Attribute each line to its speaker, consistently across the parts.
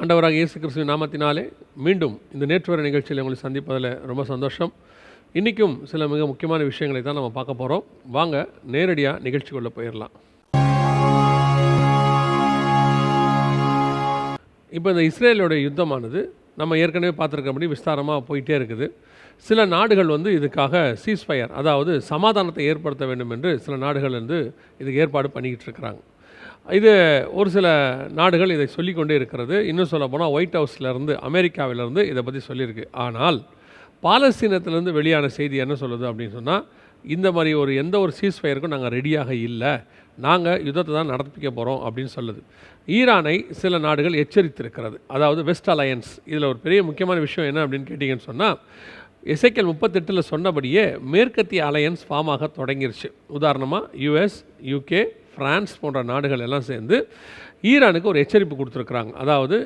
Speaker 1: ஆண்டவராக இயேசு கிறிஸ்துவின் நாமத்தினாலே மீண்டும் இந்த நேற்று வர நிகழ்ச்சியில் உங்களை சந்திப்பதில் ரொம்ப சந்தோஷம். இன்றைக்கும் சில மிக முக்கியமான விஷயங்களை தான் நம்ம பார்க்க போகிறோம் வாங்க நேரடியாக நிகழ்ச்சிக்குள்ளே போயிடலாம் இப்போ இந்த இஸ்ரேலோட யுத்தமானது நம்ம ஏற்கனவே பார்த்துருக்கபடி விஸ்தாரமாக போயிட்டே இருக்குது. சில நாடுகள் வந்து இதுக்காக சீஸ்ஃபயர் அதாவது சமாதானத்தை ஏற்படுத்த வேண்டும் என்று சில நாடுகள் வந்து இதுக்கு ஏற்பாடு பண்ணிக்கிட்டு இருக்கிறாங்க. இது ஒரு சில நாடுகள் இதை சொல்லிக்கொண்டே இருக்கிறது. இன்னும் சொல்ல போனால் ஒயிட் ஹவுஸ்லேருந்து அமெரிக்காவிலேருந்து இதை பற்றி சொல்லியிருக்கு. ஆனால் பாலஸ்தீனத்திலேருந்து வெளியான செய்தி என்ன சொல்லுது அப்படின்னு சொன்னால் இந்த மாதிரி ஒரு எந்த ஒரு சீஸ்ஃபயருக்கும் நாங்கள் ரெடியாக இல்லை. நாங்கள் யுத்தத்தை தான் நடத்திக்க போகிறோம் அப்படின்னு சொல்லுது. ஈரானை சில நாடுகள் எச்சரித்திருக்கிறது. அதாவது வெஸ்ட் அலையன்ஸ் இதில் ஒரு பெரிய முக்கியமான விஷயம் என்ன அப்படின்னு கேட்டிங்கன்னு சொன்னால் எசைக்கல் முப்பத்தெட்டில் சொன்னபடியே மேற்கத்திய அலையன்ஸ் ஃபார்மாக தொடங்கிருச்சு. உதாரணமாக யுஎஸ் யூகே ஃப்ரான்ஸ் போன்ற நாடுகள் எல்லாம் சேர்ந்து ஈரானுக்கு ஒரு எச்சரிப்பு கொடுத்துருக்குறாங்க. அதாவது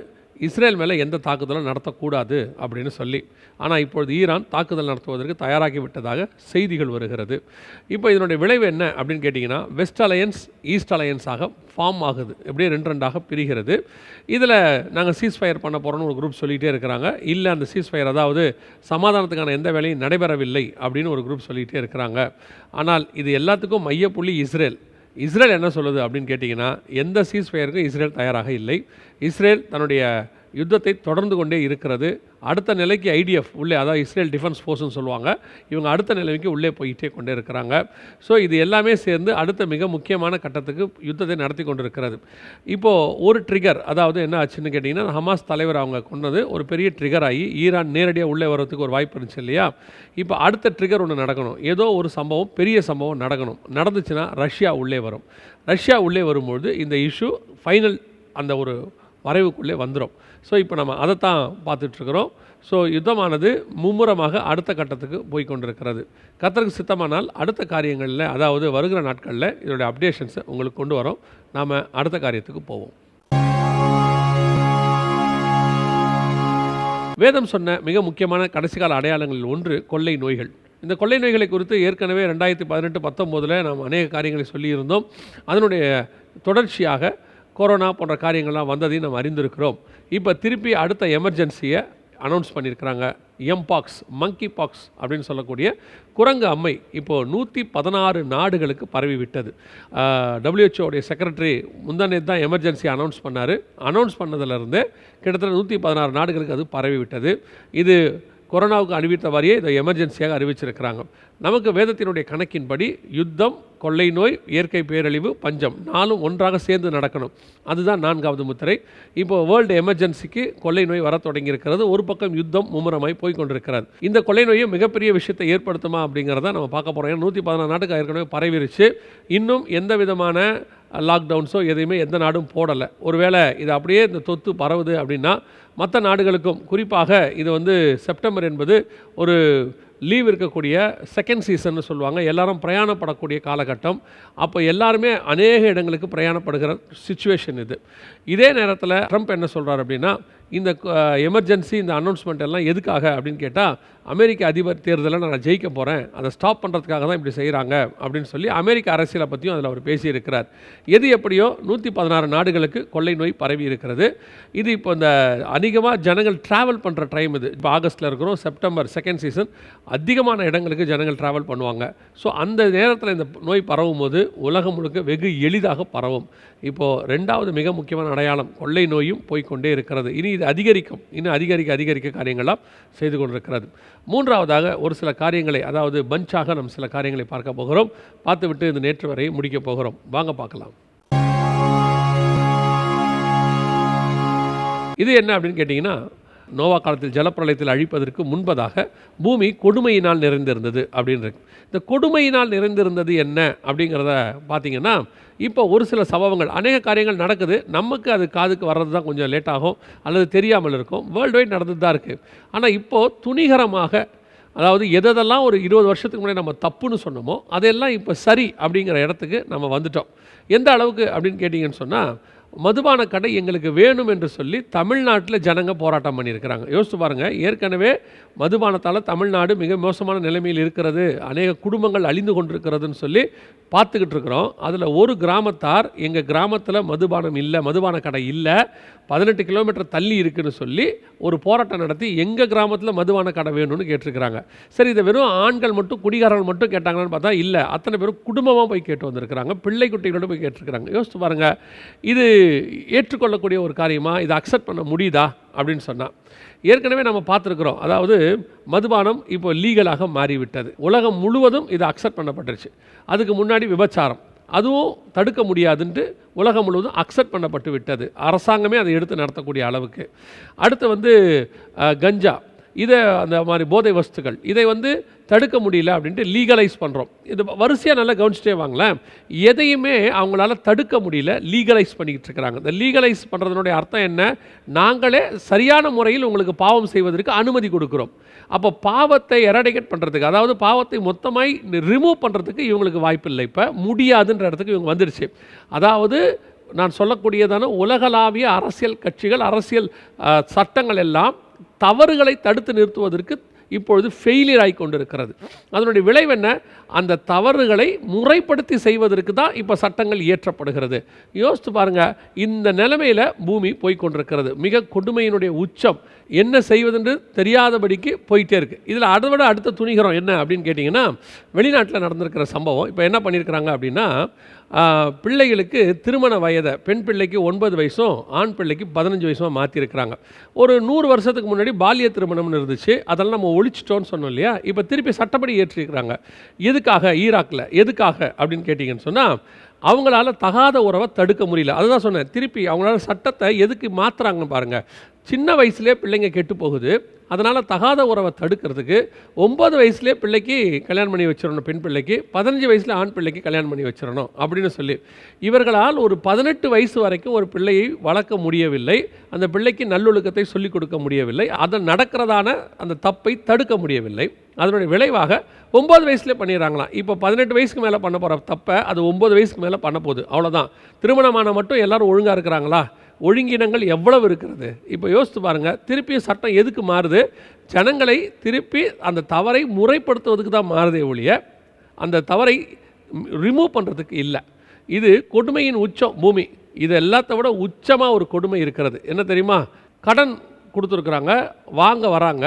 Speaker 1: இஸ்ரேல் மேலே எந்த தாக்குதலும் நடத்தக்கூடாது அப்படின்னு சொல்லி. ஆனால் இப்பொழுது ஈரான் தாக்குதல் நடத்துவதற்கு தயாராகி விட்டதாக செய்திகள் வருகிறது. இப்போ இதனுடைய விளைவு என்ன அப்படின்னு கேட்டிங்கன்னா வெஸ்ட் அலையன்ஸ் ஈஸ்ட் அலையன்ஸாக ஃபார்ம் ஆகுது. எப்படியே ரெண்டு ரெண்டாக பிரிகிறது. இதில் நாங்கள் சீஸ் ஃபயர் பண்ண போகிறோம்னு ஒரு குரூப் சொல்லிகிட்டே இருக்கிறாங்க. இல்லை அந்த சீஸ் ஃபயர் அதாவது சமாதானத்துக்கான எந்த வேலையும் நடைபெறவில்லை அப்படின்னு ஒரு குரூப் சொல்லிகிட்டே இருக்கிறாங்க. ஆனால் இது எல்லாத்துக்கும் மையப்புள்ளி இஸ்ரேல். இஸ்ரேல் என்ன சொல்லுது அப்படின்னு கேட்டிங்கன்னா எந்த சீஸ்ஃபயருக்கும் இஸ்ரேல் தயாராக இல்லை. இஸ்ரேல் தன்னுடைய யுத்தத்தை தொடர்ந்து கொண்டே இருக்கிறது. அடுத்த நிலைக்கு ஐடிஎஃப் உள்ளே அதாவது இஸ்ரேல் டிஃபென்ஸ் ஃபோர்ஸ்னு சொல்லுவாங்க இவங்க அடுத்த நிலைமைக்கு உள்ளே போயிட்டே கொண்டே இருக்கிறாங்க. ஸோ இது எல்லாமே சேர்ந்து அடுத்த மிக முக்கியமான கட்டத்துக்கு யுத்தத்தை நடத்தி கொண்டு இருக்கிறது இப்போது ஒரு ட்ரிகர் அதாவது என்ன ஆச்சுன்னு கேட்டிங்கன்னா ஹமாஸ் தலைவர் அவங்க கொண்டது ஒரு பெரிய ட்ரிகர் ஆகி ஈரான் நேரடியாக உள்ளே வர்றதுக்கு ஒரு வாய்ப்பு இருந்துச்சு இல்லையா? இப்போ அடுத்த ட்ரிகர் ஒன்று நடக்கணும். ஏதோ ஒரு சம்பவம் பெரிய சம்பவம் நடக்கணும். நடந்துச்சுன்னா ரஷ்யா உள்ளே வரும். ரஷ்யா உள்ளே வரும்பொழுது இந்த இஷ்யூ ஃபைனல் அந்த ஒரு வரைவுக்குள்ளே வந்துடும் ஸோ இப்போ நம்ம அதைத்தான் பார்த்துட்ருக்குறோம். ஸோ யுத்தமானது மும்முரமாக அடுத்த கட்டத்துக்கு போய் கொண்டிருக்கிறது கத்தருக்கு சித்தமானால் அடுத்த காரியங்களில் அதாவது வருகிற நாட்களில் இதோடைய அப்டேஷன்ஸை உங்களுக்கு கொண்டு வரோம். நாம் அடுத்த காரியத்துக்கு போவோம். வேதம் சொன்ன மிக முக்கியமான கடைசி கால அடையாளங்களில் ஒன்று கொள்ளை நோய்கள். இந்த கொள்ளை நோய்களை குறித்து ஏற்கனவே ரெண்டாயிரத்தி பதினெட்டு பத்தொம்போதில் நாம் அநேக காரியங்களை சொல்லியிருந்தோம். அதனுடைய தொடர்ச்சியாக கொரோனா போன்ற காரியங்கள்லாம் வந்ததையும் நம்ம அறிந்திருக்கிறோம். இப்போ திருப்பி அடுத்த எமர்ஜென்சியை அனௌன்ஸ் பண்ணியிருக்கிறாங்க. எம்பாக்ஸ் மங்கி பாக்ஸ் அப்படின்னு சொல்லக்கூடிய குரங்கு அம்மை இப்போது நூற்றி பதினாறு நாடுகளுக்கு பரவி விட்டது. டபிள்யூஹெச்ஓடைய செக்ரட்டரி முந்தானே தான் எமர்ஜென்சி அனௌன்ஸ் பண்ணார். அனௌன்ஸ் பண்ணதுலேருந்தே கிட்டத்தட்ட நூற்றி பதினாறு நாடுகளுக்கு அது பரவி விட்டது. இது கொரோனாவுக்கு அறிவித்த வாரியே இதை எமர்ஜென்சியாக அறிவிச்சிருக்கிறாங்க. நமக்கு வேதத்தினுடைய கணக்கின்படி யுத்தம் கொள்ளை நோய் இயற்கை பேரழிவு பஞ்சம் நாலும் ஒன்றாக சேர்ந்து நடக்கணும். அதுதான் நான்காவது முத்திரை. இப்போ வேர்ல்டு எமர்ஜென்சிக்கு கொள்ளை நோய் வர தொடங்கியிருக்கிறது. ஒரு பக்கம் யுத்தம் மும்முரமாய் போய் கொண்டிருக்கிறது இந்த கொள்ளை நோயும் மிகப்பெரிய விஷயத்தை ஏற்படுத்துமா அப்படிங்கிறத நம்ம பார்க்க போகிறோம் ஏன்னா நூற்றி பதினாறு நாட்டுக்கு ஏற்கனவே பரவிருச்சு. இன்னும் எந்த விதமான லாக்டவுன்ஸோ எதையுமே எந்த நாடும் போடலை. ஒருவேளை இது அப்படியே இந்த தொத்து பரவுது அப்படின்னா மற்ற நாடுகளுக்கும் குறிப்பாக இது வந்து செப்டம்பர் என்பது ஒரு லீவ் இருக்கக்கூடிய செகண்ட் சீசன்னு சொல்லுவாங்க. எல்லாரும் பிரயாணப்படக்கூடிய காலகட்டம். அப்போ எல்லாருமே அநேக இடங்களுக்கு பிரயாணப்படுகிற சுச்சுவேஷன் இது. இதே நேரத்தில் ட்ரம்ப் என்ன சொல்கிறார் அப்படின்னா இந்த எமர்ஜென்சி இந்த அனௌன்ஸ்மெண்ட் எல்லாம் எதுக்காக அப்படின்னு கேட்டால் அமெரிக்க அதிபர் தேர்தலில் நான் ஜெயிக்க போகிறேன் அதை ஸ்டாப் பண்ணுறதுக்காக தான் இப்படி செய்கிறாங்க அப்படின்னு சொல்லி அமெரிக்க அரசியலை பற்றியும் அதில் அவர் பேசியிருக்கிறார். எது எப்படியோ நூற்றி பதினாறு நாடுகளுக்கு கொள்ளை நோய் பரவி இருக்கிறது. இது இப்போ இந்த அதிகமாக ஜனங்கள் ட்ராவல் பண்ணுற டைம் இது. இப்போ ஆகஸ்ட்டில் இருக்கிறோம் செப்டம்பர் செகண்ட் சீசன் அதிகமான இடங்களுக்கு ஜனங்கள் ட்ராவல் பண்ணுவாங்க. ஸோ அந்த நேரத்தில் இந்த நோய் பரவும் போது உலகம் முழுக்க வெகு எளிதாக பரவும். இப்போது ரெண்டாவது மிக முக்கியமான அடையாளம் கொள்ளை நோயும் போய்க்கொண்டே இருக்கிறது. இனி இது அதிகரிக்கும். இன்னும் அதிகரிக்க அதிகரிக்க காரியங்கள்லாம் செய்து கொண்டிருக்கிறது. மூன்றாவதாக ஒரு சில காரியங்களை அதாவது பஞ்சாக நம் சில காரியங்களை பார்க்க போகிறோம். பார்த்துவிட்டு இந்த நேற்று வரை முடிக்க போகிறோம். வாங்க பார்க்கலாம். இது என்ன அப்படின்னு கேட்டிங்கன்னா நோவா காலத்தில் ஜலப்பிரளயத்தில் அழிப்பதற்கு முன்பதாக பூமி கொடுமையினால் நிறைந்திருந்தது அப்படின்றது இந்த கொடுமையினால் நிறைந்திருந்தது என்ன அப்படிங்கிறத பார்த்தீங்கன்னா இப்போ ஒரு சில சம்பவங்கள் அநேக காரியங்கள் நடக்குது. நமக்கு அது காதுக்கு வர்றது தான் கொஞ்சம் லேட் ஆகும். அல்லது தெரியாமல் இருக்கும். வேர்ல்டு வைட் நடந்துட்டு தான் இருக்குது ஆனால் இப்போது துணிகரமாக அதாவது எதெல்லாம் ஒரு இருபது வருஷத்துக்கு முன்னாடி நம்ம தப்புன்னு சொன்னோமோ அதெல்லாம் இப்போ சரி அப்படிங்கிற இடத்துக்கு நம்ம வந்துட்டோம். எந்த அளவுக்கு அப்படின்னு கேட்டிங்கன்னு சொன்னால் மதுபான கடை எங்களுக்கு வேணும் என்று சொல்லி தமிழ்நாட்டில் ஜனங்க போராட்டம் பண்ணியிருக்கிறாங்க. யோசிச்சு பாருங்கள் ஏற்கனவே மதுபானத்தால் தமிழ்நாடு மிக மோசமான நிலைமையில் இருக்கிறது அநேக குடும்பங்கள் அழிந்து கொண்டிருக்கிறதுன்னு சொல்லி பார்த்துக்கிட்டு இருக்கிறோம். அதில் ஒரு கிராமத்தார் எங்கள் கிராமத்தில் மதுபானம் இல்லை மதுபான கடை இல்லை பதினெட்டு கிலோமீட்டர் தள்ளி இருக்குன்னு சொல்லி ஒரு போராட்டம் நடத்தி எங்கள் கிராமத்தில் மதுபான கடை வேணும்னு கேட்டிருக்கிறாங்க. சரி இதை வெறும் ஆண்கள் மட்டும் குடிகாரர்கள் மட்டும் கேட்டாங்களான்னு பார்த்தா இல்லை அத்தனை பேரும் குடும்பமாக போய் கேட்டு வந்திருக்கிறாங்க பிள்ளை குட்டிகளோட போய் கேட்டிருக்கிறாங்க. யோசித்து பாருங்கள் இது ஏற்றுக்கொள்ளக்கூடிய ஒரு காரியமா? இதை அக்செப்ட் பண்ண முடியுதா? அப்படின்னு சொன்னால் ஏற்கனவே நம்ம பார்த்துருக்குறோம். அதாவது மதுபானம் இப்போ லீகலாக மாறிவிட்டது. உலகம் முழுவதும் இது அக்செப்ட் பண்ணப்பட்டுருச்சு. அதுக்கு முன்னாடி விபச்சாரம். அதுவும் தடுக்க முடியாதுன்ட்டு உலகம் முழுவதும் அக்செப்ட் பண்ணப்பட்டு விட்டது. அரசாங்கமே அதை எடுத்து நடத்தக்கூடிய அளவுக்கு. அடுத்து வந்து கஞ்சா. இதை அந்த மாதிரி போதை வஸ்துக்கள் இதை வந்து தடுக்க முடியல அப்படின்ட்டு லீகலைஸ் பண்ணுறோம் இது வரிசையாக நல்லா கவனிச்சிட்டே வாங்களேன். எதையுமே அவங்களால தடுக்க முடியல லீகலைஸ் பண்ணிக்கிட்டு இருக்கிறாங்க. இந்த லீகலைஸ் பண்ணுறதுனுடைய அர்த்தம் என்ன? நாங்களே சரியான முறையில் உங்களுக்கு பாவம் செய்வதற்கு அனுமதி கொடுக்குறோம். அப்போ பாவத்தை எரடிகேட் பண்ணுறதுக்கு அதாவது பாவத்தை மொத்தமாய் ரிமூவ் பண்ணுறதுக்கு இவங்களுக்கு வாய்ப்பு இல்லை. இப்போ முடியாதுன்ற இடத்துக்கு இவங்க வந்துடுச்சு அதாவது நான் சொல்லக்கூடியதான உலகளாவிய அரசியல் கட்சிகள் அரசியல் சட்டங்கள் எல்லாம் தவறுகளை தடுத்து நிறுத்துவதற்கு இப்பொழுது ஃபெயிலியர் ஆகி கொண்டிருக்கிறது. அதனுடைய விளைவு என்ன? அந்த தவறுகளை முறைப்படுத்தி செய்வதற்கு தான் இப்போ சட்டங்கள் இயற்றப்படுகிறது. யோசித்து பாருங்க இந்த நிலைமையில் பூமி போய்கொண்டிருக்கிறது மிக கொடுமையினுடைய உச்சம். என்ன செய்வதென்று தெரியாதபடிக்கு போயிட்டே இருக்குது இதில் அதை விட அடுத்த துணிகரம் என்ன அப்படின்னு கேட்டிங்கன்னா வெளிநாட்டில் நடந்திருக்கிற சம்பவம் இப்போ என்ன பண்ணியிருக்கிறாங்க அப்படின்னா பிள்ளைகளுக்கு திருமண வயதை பெண் பிள்ளைக்கு ஒன்பது வயசும் ஆண் பிள்ளைக்கு பதினஞ்சு வயசும் மாற்றிருக்கிறாங்க ஒரு நூறு வருஷத்துக்கு முன்னாடி பாலிய திருமணம்னு இருந்துச்சு. அதெல்லாம் நம்ம ஒழிச்சிட்டோம்னு சொன்னோம் இல்லையா? இப்போ திருப்பி சட்டப்படி ஏற்றிருக்கிறாங்க. எதுக்காக? ஈராக்கில் எதுக்காக? அப்படின்னு கேட்டிங்கன்னு சொன்னால் அவங்களால தகாத உறவை தடுக்க முடியல. அதுதான் சொன்னேன். திருப்பி அவங்களால சட்டத்தை எதுக்கு மாற்றுறாங்கன்னு பாருங்கள் சின்ன வயசுலேயே பிள்ளைங்க கெட்டு போகுது. அதனால் தகாத உறவை தடுக்கிறதுக்கு ஒம்பது வயசுலேயே பிள்ளைக்கு கல்யாணம் பண்ணி வச்சிடணும் பெண் பிள்ளைக்கு. பதினஞ்சு வயசில் ஆண் பிள்ளைக்கு கல்யாணம் பண்ணி வச்சிடணும் அப்படின்னு சொல்லி. இவர்களால் ஒரு பதினெட்டு வயசு வரைக்கும் ஒரு பிள்ளையை வளர்க்க முடியவில்லை. அந்த பிள்ளைக்கு நல்லொழுக்கத்தை சொல்லிக் கொடுக்க முடியவில்லை. அதை நடக்கிறதான அந்த தப்பை தடுக்க முடியவில்லை. அதனுடைய விளைவாக ஒம்பது வயசுலேயே பண்ணிடுறாங்களாம். இப்போ பதினெட்டு வயசுக்கு மேலே பண்ண போகிற தப்பை அது ஒம்பது வயசுக்கு மேலே பண்ண போகுது. அவ்வளோதான் திருமணமான மட்டும் எல்லோரும் ஒழுங்காக இருக்கிறாங்களா? ஒழுங்கினங்கள் எவ்வளவு இருக்கிறது? இப்போ யோசித்து பாருங்கள் திருப்பி சட்டம் எதுக்கு மாறுது? ஜனங்களை திருப்பி அந்த தவறை முறைப்படுத்துவதுக்கு தான் மாறுதே ஒழிய அந்த தவறை ரிமூவ் பண்ணுறதுக்கு இல்லை. இது கொடுமையின் உச்சம் பூமி. இது எல்லாத்த விட உச்சமாக ஒரு கொடுமை இருக்கிறது. என்ன தெரியுமா? கடன் கொடுத்துருக்குறாங்க வாங்க வராங்க.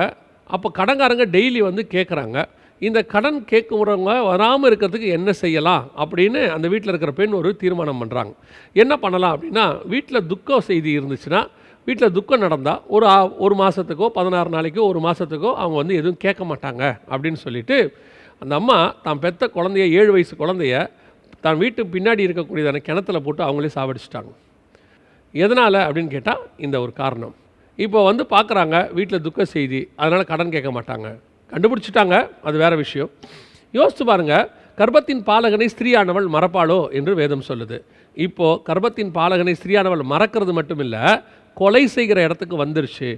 Speaker 1: அப்போ கடன்காரங்க டெய்லி வந்து கேட்குறாங்க இந்த கடன் கேட்குறவங்க வராமல் இருக்கிறதுக்கு என்ன செய்யலாம் அப்படின்னு அந்த வீட்டில் இருக்கிற பெண் ஒரு தீர்மானம் பண்ணுறாங்க என்ன பண்ணலாம் அப்படின்னா வீட்டில் துக்க செய்தி இருந்துச்சுன்னா வீட்டில் துக்கம் நடந்தால் ஒரு ஆ- ஒரு மாதத்துக்கோ பதினாறு நாளைக்கோ ஒரு மாதத்துக்கோ அவங்க வந்து எதுவும் கேட்க மாட்டாங்க அப்படின்னு சொல்லிட்டு அந்த அம்மா தான் பெத்த குழந்தைய ஏழு வயசு குழந்தைய தான் வீட்டு பின்னாடி இருக்கக்கூடியதான கிணத்துல போட்டு அவங்களே சாவடிச்சிட்டாங்க. எதனால் அப்படின்னு கேட்டால் இந்த ஒரு காரணம். இப்போ வந்து பார்க்குறாங்க வீட்டில் துக்க செய்தி அதனால் கடன் கேட்க மாட்டாங்க. கண்டுபிடிச்சிட்டாங்க. அது வேறு விஷயம். யோசித்து பாருங்க. கர்ப்பத்தின் பாலகனை ஸ்திரீயானவள் மறப்பாளோ என்று வேதம் சொல்லுது. இப்போது கர்ப்பத்தின் பாலகனை ஸ்திரீயானவள் மறக்கிறது மட்டும் இல்லை கொலை செய்கிற இடத்துக்கு வந்துருச்சு.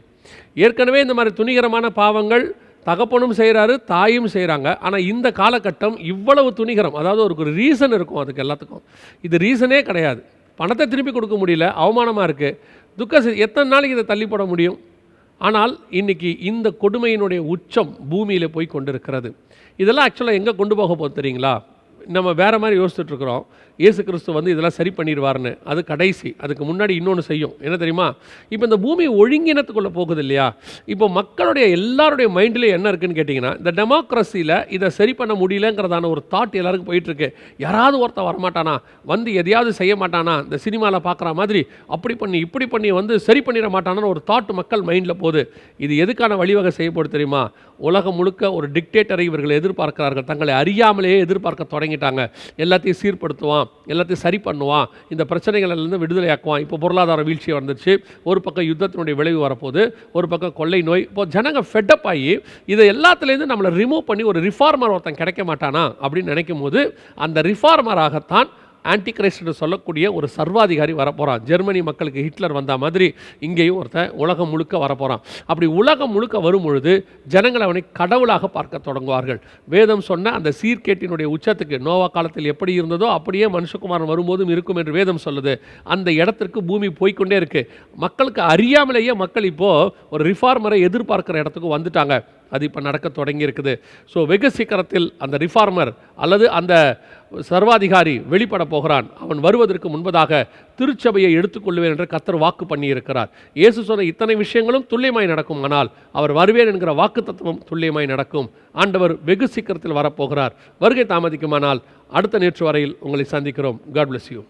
Speaker 1: ஏற்கனவே இந்த மாதிரி துணிகரமான பாவங்கள் தகப்பனும் செய்கிறாரு தாயும் செய்கிறாங்க ஆனால் இந்த காலகட்டம் இவ்வளவு துணிகரம். அதாவது ஒரு ரீசன் இருக்கும் அதுக்கு எல்லாத்துக்கும். இது ரீசனே கிடையாது. பணத்தை திருப்பி கொடுக்க முடியல. அவமானமாக இருக்குது துக்க எத்தனை நாளைக்கு இதை தள்ளி போட முடியும்? ஆனால் இன்னைக்கு இந்த கொடுமையினுடைய உச்சம் பூமியில் போய் கொண்டிருக்கிறது. இதெல்லாம் ஆக்சுவலாக எங்கே கொண்டு போக போகிறீங்களா தெரியுங்களா? நம்ம வேற மாதிரி யோசிச்சுட்ருக்குறோம் இயேசு கிறிஸ்து வந்து இதெல்லாம் சரி பண்ணிடுவார்னு அது கடைசி. அதுக்கு முன்னாடி இன்னொன்று செய்யும். என்ன தெரியுமா? இப்போ இந்த பூமி ஒழுங்கினத்துக்குள்ளே போகுது இல்லையா இப்போ மக்களுடைய எல்லாருடைய மைண்ட்லேயும் என்ன இருக்குன்னு கேட்டிங்கன்னா இந்த டெமோக்ரஸியில் இதை சரி பண்ண முடியலங்கிறதான ஒரு தாட் எல்லாருக்கும் போயிட்டுருக்கு. யாராவது ஒருத்தன் வரமாட்டானா? வந்து எதையாவது செய்ய மாட்டானா? இந்த சினிமாவில் பார்க்குற மாதிரி அப்படி பண்ணி இப்படி பண்ணி வந்து சரி பண்ணிட மாட்டானான்னு ஒரு தாட் மக்கள் மைண்டில் போகுது. இது எதுக்கான வழிவகை செய்யப்படும் தெரியுமா? உலகம் முழுக்க ஒரு டிக்டேட்டரை இவர்கள் எதிர்பார்க்கிறார்கள். தங்களை அறியாமலேயே எதிர்பார்க்க தொடங்கி தொடங்கிட்டாங்க எல்லாத்தையும் சீர்படுத்துவான் எல்லாத்தையும் சரி பண்ணுவான் இந்த பிரச்சனைகளிலிருந்து விடுதலையாக்குவான். இப்போ பொருளாதார வீழ்ச்சி வந்துருச்சு. ஒரு பக்கம் யுத்தத்தினுடைய விளைவு வரப்போகுது ஒரு பக்கம் கொள்ளை நோய். இப்போ ஜனங்க ஃபெட்டப் ஆகி இதை எல்லாத்துலேருந்து நம்மளை ரிமூவ் பண்ணி ஒரு ரிஃபார்மர் ஒருத்தன் கிடைக்க மாட்டானா அப்படின்னு நினைக்கும் போது அந்த ரிஃபார்மராகத்தான் ஆன்டி கிரைஸ்ட்னு சொல்லக்கூடிய ஒரு சர்வாதிகாரி வரப்போகிறான் ஜெர்மனி மக்களுக்கு ஹிட்லர் வந்த மாதிரி இங்கேயும் ஒருத்தன் உலகம் முழுக்க வரப்போகிறான் அப்படி உலகம் முழுக்க வரும் பொழுது ஜனங்கள் அவனை கடவுளாக பார்க்க தொடங்குவார்கள். வேதம் சொன்ன அந்த சீர்கேட்டினுடைய உச்சத்துக்கு நோவா காலத்தில் எப்படி இருந்ததோ அப்படியே மனுஷகுமாரன் வரும்போதும் இருக்கும் என்று வேதம் சொல்லுது. அந்த இடத்திற்கு பூமி போய்க்கொண்டே இருக்குது மக்களுக்கு அறியாமலேயே மக்கள் இப்போது ஒரு ரிஃபார்மரை எதிர்பார்க்கிற இடத்துக்கு வந்துட்டாங்க. அது இப்போ நடக்க தொடங்கி இருக்குது ஸோ வெகு சீக்கிரத்தில் அந்த ரிஃபார்மர் அல்லது அந்த சர்வாதிகாரி வெளிப்பட போகிறான். அவன் வருவதற்கு முன்பதாக திருச்சபையை எடுத்துக்கொள்வேன் என்று கத்தர் வாக்கு பண்ணியிருக்கிறார். இயேசு சொன்ன இத்தனை விஷயங்களும் துல்லியமாய் நடக்கும். ஆனால் அவர் வருவேன் என்கிற வாக்கு தத்துவம் துல்லியமாய் நடக்கும். ஆண்டவர் வெகு சீக்கிரத்தில் வரப்போகிறார். வருகை தாமதிக்குமானால் அடுத்த நேற்று வரையில் உங்களை சந்திக்கிறோம். God bless you